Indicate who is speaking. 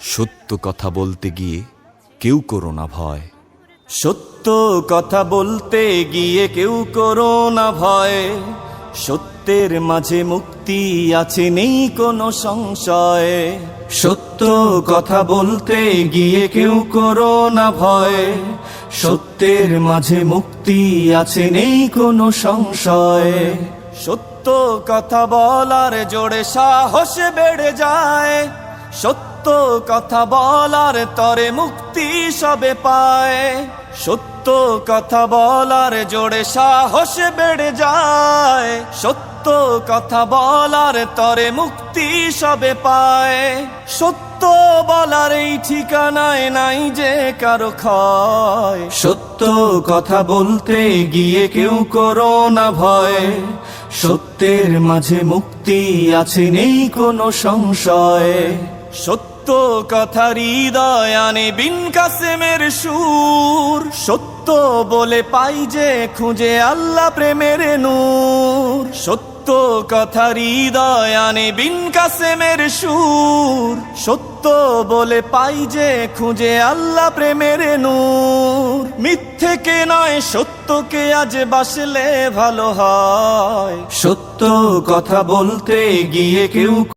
Speaker 1: সত্য কথা বলতে গিয়ে কেউ করো না ভয়।
Speaker 2: সত্য কথা বলতে গিয়ে কেউ করো না ভয়। সত্যের মাঝে মুক্তি আছে নেই কোনো সংশয়। সত্য কথা বলতে গিয়ে কেউ করো না ভয়। সত্যের মাঝে মুক্তি আছে নেই কোনো সংশয়। সত্য কথা বলার জোরে সাহস বেড়ে যায়। সত্য কথা বলার তরে মুক্তি সবে পায়। সত্য কথা বলার জোরে সাহস বেড়ে যায়। সত্য কথা বলার তরে মুক্তি সবে পায়। সত্য বলার এই ঠিকানায় নাই যে কারও ক্ষয়। সত্য কথা বলতে গিয়ে কেউ করো না ভয়। সত্যের মাঝে মুক্তি আছে নেই কোনো সংশয়। সত্য কথা হৃদয় আনে বিন কাসেমের সুর। সত্য বলে পাই যে খুঁজে আল্লাহ প্রেমের নূর। সত্য কথা হৃদয় আনে বিন কাসেমের সুর। সত্য বলে পাই যে খুঁজে আল্লাহ প্রেমের নূর। মিথ্যেকে নয় সত্যকে আজ বাসলে ভালো হয়। সত্য কথা বলতে গিয়ে কেউ